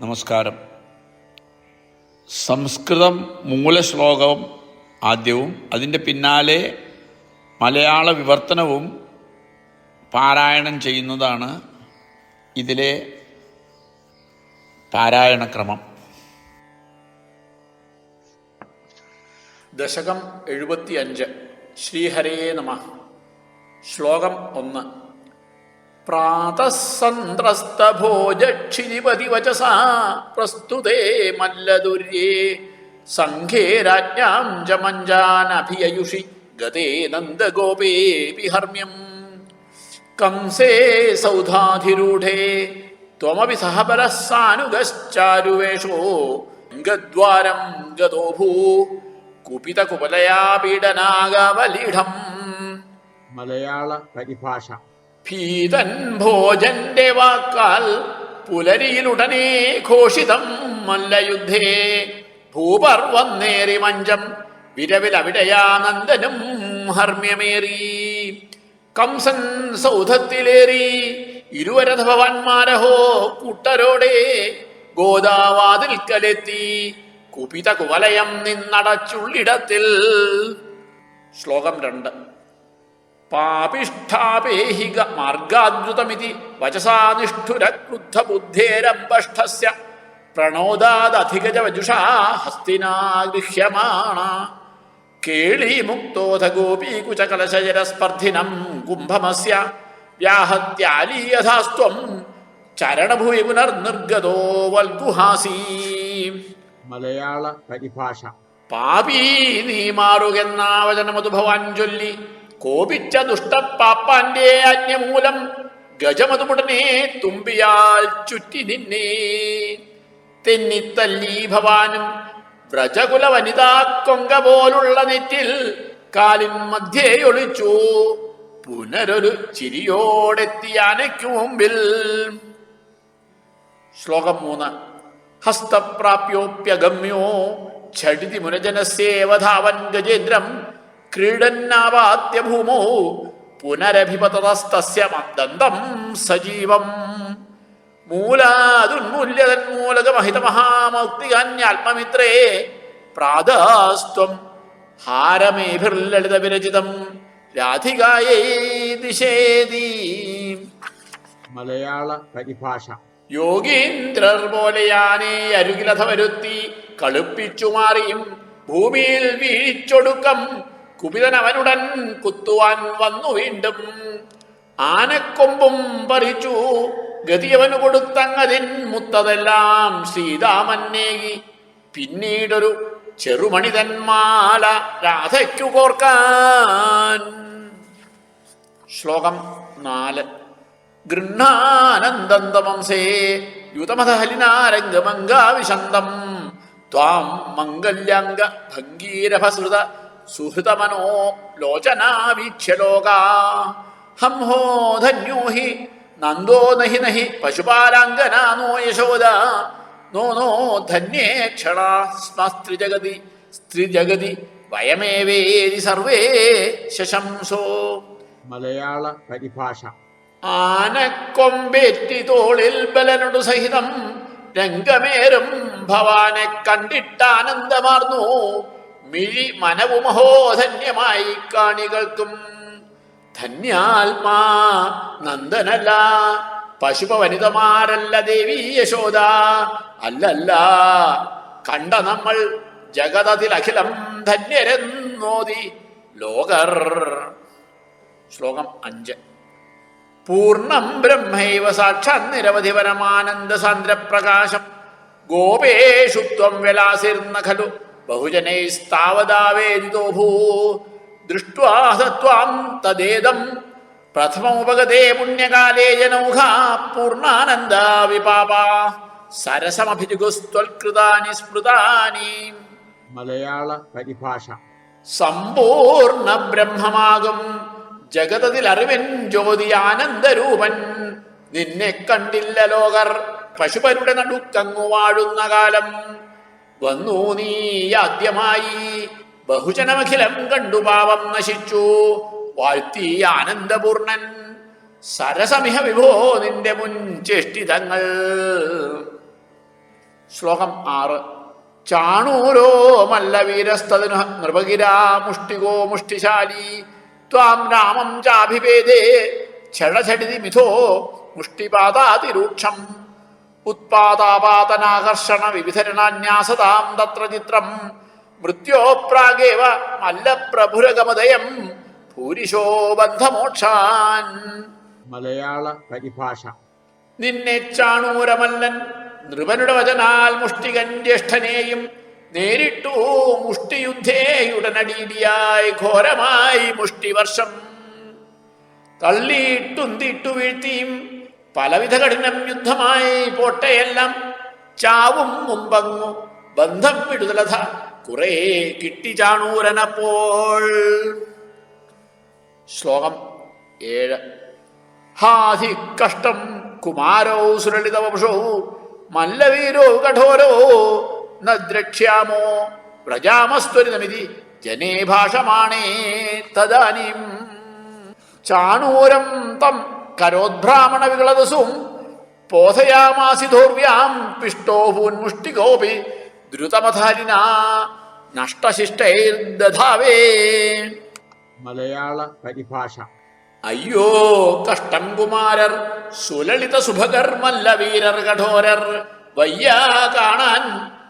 നമസ്കാരം. സംസ്കൃതം മൂലശ്ലോകവും ആദ്യവും അതിന്റെ പിന്നാലെ മലയാള വിവർത്തനവും പാരായണം ചെയ്യുന്നതാണ് ഇതിലെ പാരായണക്രമം ദശകം എഴുപത്തി അഞ്ച് ശ്രീഹരേ നമ. ശ്ലോകം ഒന്ന്. പ്രാതസന്ത്രസ്തഭോജക്ഷിതിപതിവചസാ പ്രസ്തുതേ മല്ലദുര്യേ സംഘേ രാജ്ഞാം ച മഞ്ജാനഭിയയുഷി ഗതേ നന്ദഗോപേ ഹർമ്മ്യം കംസേ സൗധാധിരൂഢേ. ത്വമപി സഹപരഃ സാനുഗശ്ചാരുവേഷോ ഗദ്വാരം ഗതോഭൂ. കുപിതകുപലയാ പീഡനാഗവലിഢം മലയാള പരിഭാഷ. ഭീതൻ ഭോജന്റെ വാക്കാൽ പുലരിയിലുടനെ ഘോഷിതം മല്ലയുദ്ധേ. ഭൂപർവന്നേറി മഞ്ചം വിരവിലവിടയാനന്ദനും ഹർമ്യമേറി കംസൻ സൗധത്തിലേറി ഇരുവരഥ ഭവാന്മാരഹോ കൂട്ടരോടെ ഗോദാവാതിൽക്കലെത്തി. കുപിത കുവലയം നിന്നടച്ചുള്ളിടത്തിൽ. ശ്ലോകം രണ്ട്. പാപിഷ്ഠാപേഹിക മാർഗാദ്രുതമിതി വചസാ നിഷ്ഠുര ക്രുദ്ധ ബുദ്ധേരമ്പഷ്ടസ്യ പ്രണോദാദധിഗജ വജുഷാ ഹസ്തിനാ ഗൃഹ്യമാണ കേളീമുക്തോധ ഗോപീകുചകലശജരസ്പർദ്ധിനം കുംഭമസ്യ വ്യാഹത്യാലീയഥാസ്ത്വം ചരണഭൂമി പുനർനിർഗതോ വൽഗുഹാസീ. മലയാള പരിഭാഷ. പാപീ നീ മാറുകെന്ന വചനമതു ഭവാൻ ചൊല്ലി. കോപിച്ച ദുഷ്ടപ്പാപ്പാന്റെ ആജ്ഞമൂലം ഗജമതുമുടനെ തുമ്പിയാൽ ചുറ്റി നിന്നെ. തെന്നിത്തല്ലി ഭവാനും വ്രജകുല വനിതാ കൊങ്ക പോലുള്ള നെറ്റിൽ കാലിൻ മധ്യേ ഒളിച്ചു പുനരൊരു ചിരിയോടെത്തി ആനയ്ക്കു മുമ്പിൽ. ശ്ലോകം മൂന്ന്. ഹസ്തപ്രാപ്യോപ്യഗമ്യോ ഝടിതി മുനജനസേവധാവൻ ഗജേന്ദ്രം ക്രീഡന്നാവാത്യ ഭൂമോ പുനരഭിപതതസ്തസ്യ മന്ദന്തം സജീവം. മൂലാതുന്മൂല്യതന്മൂലകമഹിതമഹാമൗക്തികാന്യാത്മമിത്രേ പ്രാദാസ്ത്വം ഹാരമേഭിർലളിത വിരചിതം രാധികായൈ ദിശേതി മലയാള പരിഭാഷ. യോഗീന്ദ്രർ പോലെയാനെ അരുകിലഥ വരുത്തി കളുപ്പിച്ചു മാറിയും ഭൂമിയിൽ വീഴിച്ചൊടുക്കം കുപിതനവനുടൻ കുത്തുവാൻ വന്നു വീണ്ടും. ആനക്കൊമ്പും പറിച്ചു. ഗതിയവനു കൊടുത്തങ്ങതിൻ മുത്തതെല്ലാം സീതാമന്നേകി പിന്നീടൊരു ചെറുമണിതന്മാല രാധയ്ക്കു കോർക്കാൻ. ശ്ലോകം നാല്. ഗൃഹാനന്ദന്തമംസേ യുതമതഹലിനാരംഗമംഗാവിശന്തം. ത്വാം മംഗല്യാംഗ ഭംഗീരഭസൃത സുഹൃതമനോ ലോചനാവീക്ഷ്യ ലോകാ ഹംഹോ ധന്യോ ഹി നന്ദോ നഹി നഹി പശുപാലാംഗന നോ യശോദ. നോ നോ ധന്യേ ക്ഷണ സ്മ സ്ത്രീജഗതി വയമേവേരി സർവേ ശശംസോ. മലയാള പരിഭാഷ. ആനക്കൊമ്പേറ്റി തോളിൽ ബലനുടു സഹിതം രംഗമേറും ഭവാനെ കണ്ടിട്ടാനന്ദമാർന്നു. മിഴി മനവുമഹോധന്യമായി കാണികൾക്കും. ധന്യാത്മാ നന്ദനല്ല പശുപ വനിതമാരല്ല ദേവി യശോദ. അല്ലല്ല കണ്ട നമ്മൾ ജഗതതിലഖിലം ധന്യരെന്നോതി. ലോകർ ശ്ലോകം അഞ്ച്. പൂർണം ബ്രഹ്മൈവ സാക്ഷാ നിരവധി പരമാനന്ദ സാന്ദ്രപ്രകാശം. ഗോപേഷു ത്വം വിലാസിർന്ന ഖലു. ബഹുജനൈസ്താവതാവേദിതോ ഭൂ. ദൃഷ്ട്വാ ത്വാം തദേദം. പ്രഥമമുപഗതേ പുണ്യകാലേ ജനൗഘ പൂർണാനന്ദ വിപാപ. സരസമഭിജുഗുസ്ത്വൽകൃതാനി സ്മൃതാനി. മലയാള പരിഭാഷ. സമ്പൂർണ ബ്രഹ്മമാകും. ജഗതത്തിൽ അറിവൻ ജ്യോതി ആനന്ദരൂപൻ. നിന്നെ കണ്ടില്ല ലോകർ. പശുപരുടെ നടുക്കങ്ങു വാഴുന്ന കാലം. വന്നു നീ ആദ്യമായി. ബഹുജനമഖിലം കണ്ടു പാവം നശിച്ചു. വാഴ്ത്തി ആനന്ദപൂർണൻ. സരസമിഹ വിഭോ നിന്റെ മുൻ ചേഷ്ടിതങ്ങൾ. ശ്ലോകം ആറ്. ചാണൂരോ മല്ല വീരസ്തതിനു നൃപഗിരാ മുഷ്ടികോ മുഷ്ടിശാലി. ത്വാം രാമം ചാഭിഭേദേ. ഛടഛടിതി മിഥോ മുഷ്ടിപാതാതിരൂക്ഷം ഉത്പാദാപാതനാകർഷണ വിവിധരണാന്യാസതാം തത്ര ചിത്രം. മൃത്യോപ്രാഗേവ മല്ലപ്രഭുരഗമദയം ഭൂരിശോ ബന്ധമോക്ഷാൻ. മലയാള പരിഭാഷ. നിന്നെ ചാണൂരമല്ലൻ നൃപനുടെ വചനാൽ മുഷ്ടികൻ ജ്യേഷ്ഠനെയും നേരിട്ടു മുഷ്ടിയുദ്ധേയുടനടീടിയായി ഘോരമായി മുഷ്ടിവർഷം. തള്ളിയിട്ടുന്തിട്ടു വീഴ്ത്തിയും പലവിധ കഠിനം യുദ്ധമായി പോട്ടെയെല്ലാം ചാവും മുമ്പങ്ങു. ബന്ധം വിടുതലഥ കുറെ കിട്ടി ചാണൂരനപ്പോൾ. ശ്ലോകം ഏഴ്. ഹാധി കഷ്ടം കുമാരോ സുരളിതവപുഷോ മല്ലവീരോ കഠോരോ നദ്രക്ഷ്യാമോ ദ്രക്ഷ്യാമോ വ്രജാമസ്ത്വരിതമിതി ജനേ ഭാഷമാണേ തദാനീം. ചാണൂരം തം കരോദ്ഭ്രാമണ വികളദസും പോധയാമാസി ധോർവ്യാം പിഷ്ടോ ഭൂന്മുഷ്ടികോപി ദ്രുതമധാരിന നഷ്ടശിഷ്ടൈർദധാവേ. മലയാള പരിഭാഷ അയ്യോ കഷ്ടം കുമാരർ സുലളിത സുഭകർമ്മല്ല മല്ലവീരർ കഠോരർ വയ്യാ കാണാൻ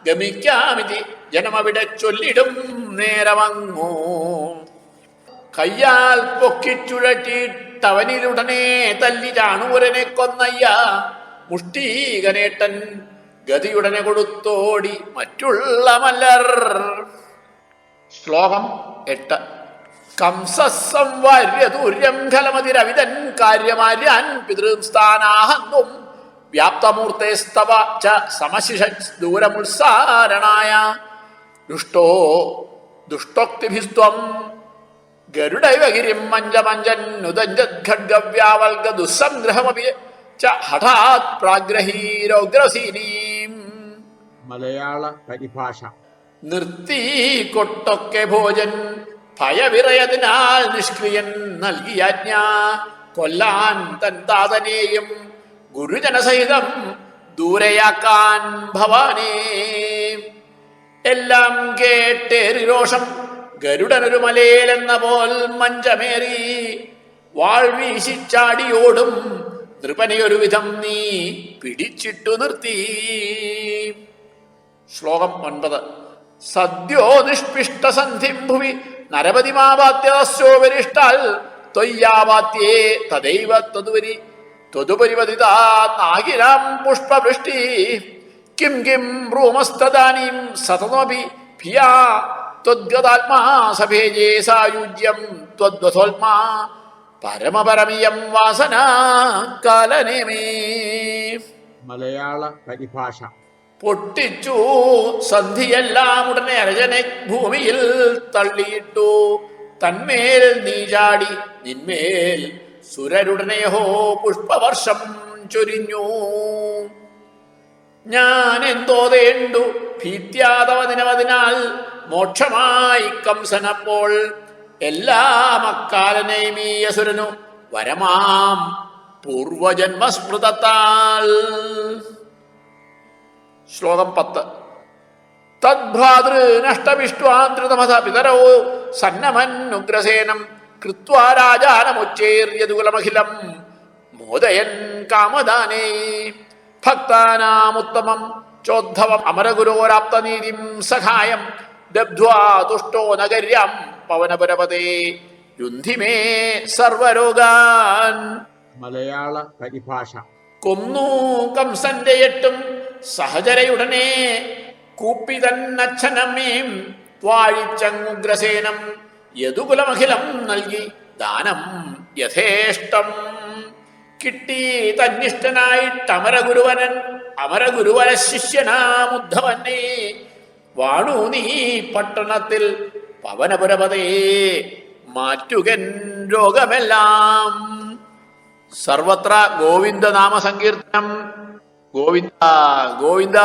ഗമിക്കാമിതി ജനമവിടെ ചൊല്ലിടും നേരമങ്ങൂ. കയ്യാൽ പൊക്കിച്ചുഴറ്റിട്ടവനിലുടനെ തല്ലി ചാണൂരനെ കൊന്നയ്യ. മുഷ്ടീകനേട്ടൻ ഗതിയുടനെ കൊടുത്തോടി മറ്റുള്ള മലർ. ശ്ലോകം എട്ട്. കംസംവാര്യതൂര്യം ഖലമതിരവിതൻ കാര്യമാര്യാൻ പിതൃസ്ഥാനാഹന്തും വ്യാപ്തമൂർത്തേസ്തവ ച സമശിഷ ദൂരമുത്സാരണായ. ദുഷ്ടോ ദുഷ്ടോക്തിഭിസ്ത്വം ഗരുഡൈവ ഗിരിം മഞ്ചമഞ്ചന്നുദഞ്ജദ്ഖഡ്ഗവ്യാവൽഗ ദുസ്സംഗ്രഹമപി ച ഹഠാത് പ്രാഗ്രഹീരോഗ്രസീനീം മലയാള പരിഭാഷ. നിർത്തി കൊട്ടൊക്കെ ഭോജൻ ഭയവിറയതിനാൽ നിഷ്ക്രിയൻ നൽകിയാജ്ഞ കൊല്ലാൻ തൻ താതനെയും ഗുരുജനസഹിതം ദൂരയാക്കാൻ ഭവാനേ. എല്ലാം കേട്ടേറി രോഷം ഗരുഡനൊരു മലയിലെന്ന പോൽ മഞ്ചമേറി വാൾ വീശിച്ചാടിയോടും വിധം നീ പിടിച്ചിട്ടു നിർത്തി. ശ്ലോകം ഒൻപത്. സദ്യോ നിഷ്പിഷ്ട സന്ധിം ഭുവി നരപതിമാവാത്യതസ്യോപരിഷ്ടാൽ ത്വയ്യാവാത്യേ തദൈവ തതുപരി ത്വതുപരിവതിതാ നാഗിരാം പുഷ്പവൃഷ്ടി. കിം കിം റൂമസ്തദാനീം സതതോപി ഭിയാ സഭേജേ സായുജ്യം ത്വദ്വഥോത്മാ പരമപരമിയം വാസന കാലനേമേ മലയാള പരിഭാഷ. പൊട്ടിച്ചു സന്ധിയെല്ലാം ഉടനെ അരജനെ ഭൂമിയിൽ തള്ളിയിട്ടു തന്മേൽ നീ ചാടി നിന്മേൽ സുരരുടനെയോ പുഷ്പവർഷം ചൊരിഞ്ഞു. ഞാൻ എന്തോ എന്തോതേണ്ടു ഭീത്യാതവദിനവതിനാൽ മോക്ഷമായി കംസനപ്പോൾ എല്ലാ മക്കാലനെയും ഈ അസുരനു വരമാം പൂർവജന്മസ്മൃതത്താൽ. ശ്ലോകം പത്ത്. തദ്ഭ്രാതൃ സന്നമൻ പിതരോ സന്നമന്നുഗ്രസേനം കൃത്വാ രാജാനമുച്ചേര്യതുകുലമഖിലം മോദയൻ കാമദാനേ. ഭക്താനാമുത്തമം ചോദ്ധവം അമരഗുരോരാപ്തനീതിം സഹായം ദബ്ധ്വാ നഗര്യം പവനപുരപതേ രുന്ധിമേ സർവരോഗാൻ. മലയാള പരിഭാഷ. കൊന്നു കംസന്റെ എട്ടും സഹചരയുടനെ. കൂപ്പി തന്നച്ഛനമ്മയും വാഴിച്ചങ്ങുഗ്രസേനം. യദുകുലമഖിലം നൽകി ദാനം യഥേഷ്ടം. കിട്ടി തന്നിഷ്ടനായിട്ടമരഗുരുവനൻ അമരഗുരുവര ശിഷ്യനാമുദ്ധവനെ വാണു നീ പട്ടണത്തിൽ പവനപുരപതേ മാറ്റുകൻ രോഗമെല്ലാം. സർവത്ര ഗോവിന്ദ നാമ സങ്കീർത്തനം ഗോവിന്ദ ഗോവിന്ദ.